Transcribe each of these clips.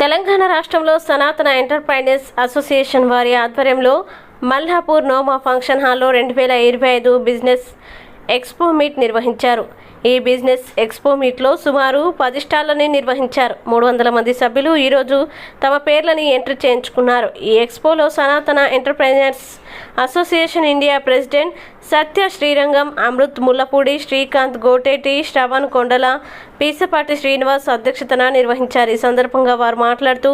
తెలంగాణ రాష్ట్రంలో సనాతన enterprises association వారి ఆధ్వర్యంలో మల్హాపూర్ నోమా ఫంక్షన్ హాల్లో రెండు వేల ఇరవై ఐదు బిజినెస్ ఎక్స్పో మీట్ నిర్వహించారు. ఈ బిజినెస్ ఎక్స్పో మీట్లో సుమారు పది స్టాళ్ళని నిర్వహించారు. మూడు వందల మంది సభ్యులు ఈరోజు తమ పేర్లని ఎంట్రీ చేయించుకున్నారు. ఈ ఎక్స్పోలో Sanatana enterprisers association India president Satya Srirangam Amrit Mullapudi Srikanth Goteti Shravan Kondala Pisapati Srinivas అధ్యక్షతన నిర్వహించారు. ఈ సందర్భంగా వారు మాట్లాడుతూ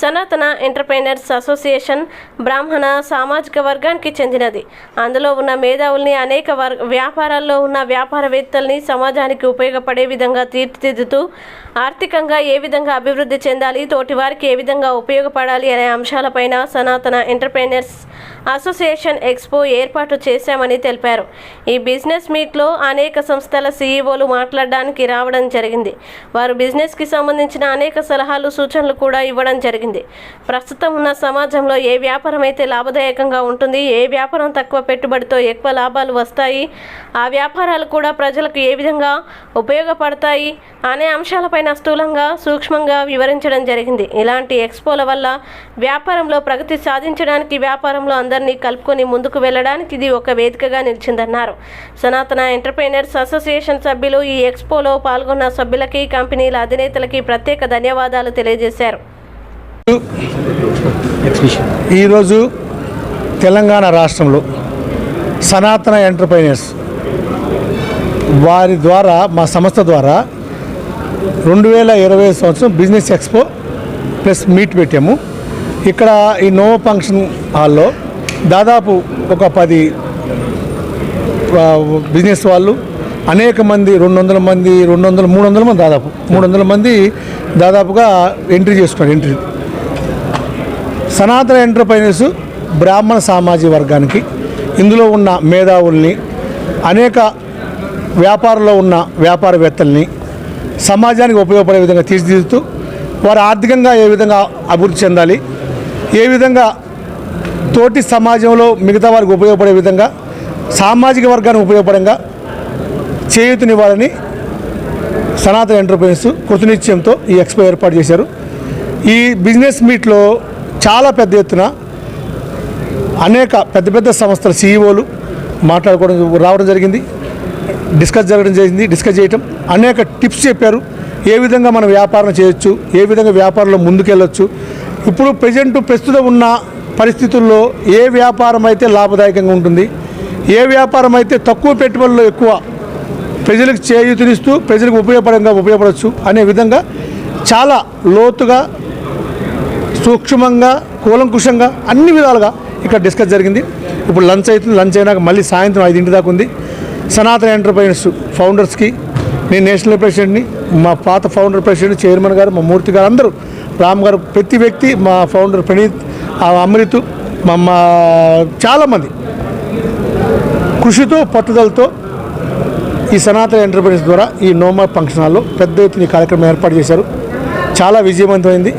సనాతన ఎంటర్ప్రైనర్స్ అసోసియేషన్ బ్రాహ్మణ సామాజిక వర్గానికి చెందినది. అందులో ఉన్న మేధావుల్ని అనేక వర్ వ్యాపారాల్లో ఉన్న వ్యాపారవేత్తల్ని సమాజానికి ఉపయోగపడే విధంగా తీర్చిదిద్దుతూ ఆర్థికంగా ఏ విధంగా అభివృద్ధి చెందాలి తోటి వారికి ఏ విధంగా ఉపయోగపడాలి అనే అంశాలపైన సనాతన ఎంటర్ప్రైనర్స్ అసోసియేషన్ ఎక్స్పో ఏర్పాటు చేశామని తెలిపారు. ఈ బిజినెస్ మీట్లో అనేక సంస్థల సీఈఓలు మాట్లాడడానికి రావడం జరిగింది. వారు బిజినెస్కి సంబంధించిన అనేక సలహాలు సూచనలు కూడా ఇవ్వడం జరిగింది. ప్రస్తుతం ఉన్న సమాజంలో ఏ వ్యాపారం అయితే లాభదాయకంగా ఉంటుంది ఏ వ్యాపారం తక్కువ పెట్టుబడితో ఎక్కువ లాభాలు వస్తాయి ఆ వ్యాపారాలు కూడా ప్రజలకు ఏ విధంగా ఉపయోగపడతాయి అనే అంశాలపైన స్థూలంగా సూక్ష్మంగా వివరించడం జరిగింది. ఇలాంటి ఎక్స్పోల వల్ల వ్యాపారంలో ప్రగతి సాధించడానికి వ్యాపారంలో అందరినీ కలుపుకొని ముందుకు వెళ్ళడానికి ఇది ఒక వేదికగా నిలిచిందన్నారు. సనాతన ఎంటర్ప్రైనర్స్ అసోసియేషన్ సభ్యులు ఈ ఎక్స్పోలో పాల్గొన్న సభ్యులకి కంపెనీల అధినేతలకి ప్రత్యేక ధన్యవాదాలు తెలియజేశారు. ఈరోజు తెలంగాణ రాష్ట్రంలో సనాతన ఎంటర్ప్రైనర్స్ వారి ద్వారా మా సంస్థ ద్వారా రెండు వేల ఇరవై సంవత్సరం బిజినెస్ ఎక్స్పో ప్లస్ మీట్ పెట్టాము. ఇక్కడ ఈ నోవో ఫంక్షన్ హాల్లో దాదాపు ఒక పది బిజినెస్ వాళ్ళు అనేక మంది రెండు వందల మంది రెండు వందల మూడు వందల మంది దాదాపు మూడు వందల మంది దాదాపుగా ఎంట్రీ చేసుకున్నారు ఎంట్రీ. సనాతన ఎంటర్ప్రైనర్స్ బ్రాహ్మణ సామాజిక వర్గానికి ఇందులో ఉన్న మేధావుల్ని అనేక వ్యాపారంలో ఉన్న వ్యాపారవేత్తల్ని సమాజానికి ఉపయోగపడే విధంగా తీర్చిదిద్దుతూ వారు ఆర్థికంగా ఏ విధంగా అభివృద్ధి చెందాలి ఏ విధంగా తోటి సమాజంలో మిగతా వారికి ఉపయోగపడే విధంగా సామాజిక వర్గానికి ఉపయోగపడంగా చేయూతనివ్వాలని సనాతన ఎంటర్ప్రైజెస్ కృతనిశ్చయంతో ఈ ఎక్స్పో ఏర్పాటు చేశారు. ఈ బిజినెస్ మీట్లో చాలా పెద్ద ఎత్తున అనేక పెద్ద పెద్ద సంస్థల సీఈఓలు మాట్లాడుకోవడం రావడం జరిగింది. డిస్కస్ జరగడం జరిగింది డిస్కస్ చేయటం. అనేక టిప్స్ చెప్పారు. ఏ విధంగా మనం వ్యాపారం చేయొచ్చు ఏ విధంగా వ్యాపారంలో ముందుకెళ్ళొచ్చు. ఇప్పుడు ప్రజెంట్ ప్రస్తుతం ఉన్న పరిస్థితుల్లో ఏ వ్యాపారం అయితే లాభదాయకంగా ఉంటుంది ఏ వ్యాపారం అయితే తక్కువ పెట్టుబడుల్లో ఎక్కువ ప్రజలకు చేయూతనిస్తూ ప్రజలకు ఉపయోగపడంగా ఉపయోగపడవచ్చు అనే విధంగా చాలా లోతుగా సూక్ష్మంగా కూలంకుషంగా అన్ని విధాలుగా ఇక్కడ డిస్కస్ జరిగింది. ఇప్పుడు లంచ్ అవుతుంది లంచ్ అయినాక మళ్ళీ సాయంత్రం ఐదింటి దాకా ఉంది. సనాతన ఎంటర్ప్రైనర్స్ ఫౌండర్స్కి నేను నేషనల్ ప్రెసిడెంట్ని మా పాత ఫౌండర్ ప్రెసిడెంట్ చైర్మన్ గారు మా మూర్తి గారు అందరూ రామ్ గారు ప్రతి వ్యక్తి మా ఫౌండర్ ప్రణీత్ ఆ అమృత్ మా చాలామంది. కృషితో పట్టుదలతో ఈ సనాతన ఎంటర్ప్రైజ్ ద్వారా ఈ నోమా ఫంక్షన్ హాల్లో పెద్ద ఎత్తున ఈ కార్యక్రమం ఏర్పాటు చేశారు. చాలా విజయవంతమైంది.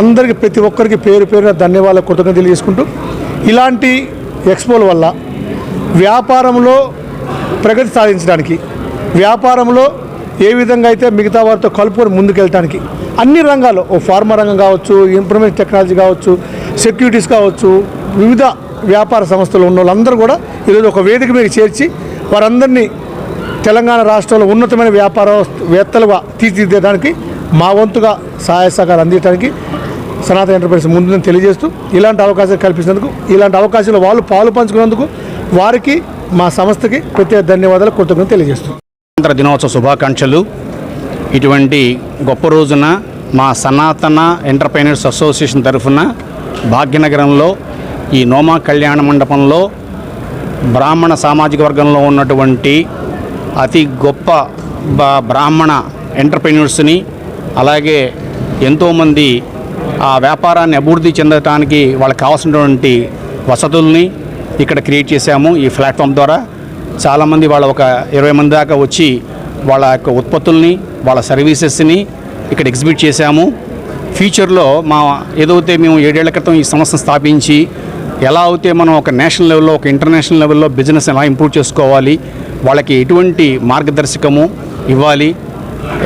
అందరికీ ప్రతి ఒక్కరికి పేరు పేరున ధన్యవాదాలు కృతజ్ఞతలు తెలియజేసుకుంటూ ఇలాంటి ఎక్స్పోల వల్ల వ్యాపారంలో ప్రగతి సాధించడానికి వ్యాపారంలో ఏ విధంగా అయితే మిగతా వారితో కలుపుకొని ముందుకెళ్ళటానికి అన్ని రంగాల్లో ఓ ఫార్మా రంగం కావచ్చు ఇన్ఫర్మేషన్ టెక్నాలజీ కావచ్చు సెక్యూరిటీస్ కావచ్చు వివిధ వ్యాపార సంస్థలు ఉన్న వాళ్ళందరూ కూడా ఈరోజు ఒక వేదిక మీద చేర్చి వారందరినీ తెలంగాణ రాష్ట్రంలో ఉన్నతమైన వ్యాపారవేత్తలుగా తీర్చిదిద్దడానికి మా వంతుగా సహాయ సహకారం అందించడానికి సనాతన ఎంటర్ప్రైజెస్ ముందుని తెలియజేస్తూ ఇలాంటి అవకాశాలు కల్పించినందుకు ఇలాంటి అవకాశాలు వాళ్ళు పాలు పంచుకున్నందుకు వారికి మా సంస్థకి ప్రత్యేక ధన్యవాదాలు కృతజ్ఞతలు తెలియజేస్తున్నాం. స్వాతంత్ర దినోత్సవ శుభాకాంక్షలు. ఇటువంటి గొప్ప రోజున మా సనాతన ఎంటర్ప్రైనర్స్ అసోసియేషన్ తరఫున భాగ్యనగరంలో ఈ నోమా కళ్యాణ మండపంలో బ్రాహ్మణ సామాజిక వర్గంలో ఉన్నటువంటి అతి గొప్ప బ్రాహ్మణ ఎంటర్ప్రైనర్స్ని అలాగే ఎంతోమంది ఆ వ్యాపారాన్ని అభివృద్ధి చెందడానికి వాళ్ళకి కావాల్సినటువంటి వసతుల్ని ఇక్కడ క్రియేట్ చేశాము ఈ ప్లాట్ఫామ్ ద్వారా. చాలామంది వాళ్ళ ఒక ఇరవై మంది దాకా వచ్చి వాళ్ళ యొక్క ఉత్పత్తుల్ని వాళ్ళ సర్వీసెస్ని ఇక్కడ ఎగ్జిబిట్ చేశాము. ఫ్యూచర్లో మా ఏదైతే మేము ఏడేళ్ళ క్రితం ఈ సంస్థను స్థాపించి ఎలా అయితే మనం ఒక నేషనల్ లెవెల్లో ఒక ఇంటర్నేషనల్ లెవెల్లో బిజినెస్ ఎలా ఇంప్రూవ్ చేసుకోవాలి వాళ్ళకి ఎటువంటి మార్గదర్శకము ఇవ్వాలి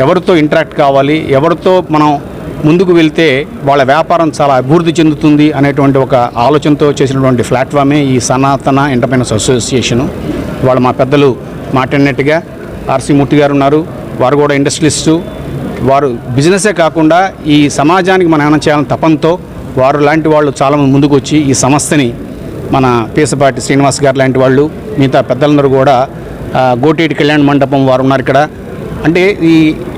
ఎవరితో ఇంటరాక్ట్ కావాలి ఎవరితో మనం ముందుకు వెళ్తే వాళ్ళ వ్యాపారం చాలా అభివృద్ధి చెందుతుంది అనేటువంటి ఒక ఆలోచనతో చేసినటువంటి ప్లాట్ఫామే ఈ సనాతన ఎంటర్ప్రైనర్స్ అసోసియేషను. వాళ్ళు మా పెద్దలు మాట్లాడినట్టుగా ఆర్సీ మూర్తి గారు ఉన్నారు వారు కూడా ఇండస్ట్రియలిస్టు. వారు బిజినెసే కాకుండా ఈ సమాజానికి మనం ఏమైనా చేయాలని తపంతో వారు లాంటి వాళ్ళు చాలామంది ముందుకు వచ్చి ఈ సంస్థని మన పీసపాటి శ్రీనివాస్ గారు లాంటి వాళ్ళు మిగతా పెద్దలందరూ కూడా గోటేటి కళ్యాణ మండపం వారు ఉన్నారు ఇక్కడ. అంటే ఈ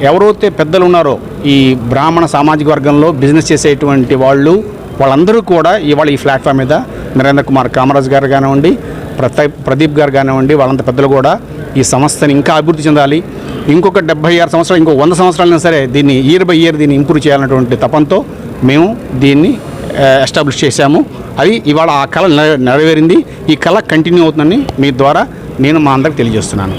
ఎవరైతే పెద్దలు ఉన్నారో ఈ బ్రాహ్మణ సామాజిక వర్గంలో బిజినెస్ చేసేటువంటి వాళ్ళు వాళ్ళందరూ కూడా ఇవాళ ఈ ప్లాట్ఫామ్ మీద నరేంద్ర కుమార్ కామరాజ్ గారు కానివ్వండి ప్రతాప్ ప్రదీప్ గారు కానివ్వండి వాళ్ళంత పెద్దలు కూడా ఈ సంస్థని ఇంకా అభివృద్ధి చెందాలి. ఇంకొక డెబ్బై ఆరు సంవత్సరాలు ఇంకో వంద సంవత్సరాలైనా సరే దీన్ని ఇయర్ బై ఇయర్ దీన్ని ఇంప్రూవ్ చేయాలన్నటువంటి తపంతో మేము దీన్ని ఎస్టాబ్లిష్ చేశాము. అది ఇవాళ ఆ కళ నెరవేరింది. ఈ కళ కంటిన్యూ అవుతుందని మీ ద్వారా నేను మా అందరికి తెలియజేస్తున్నాను.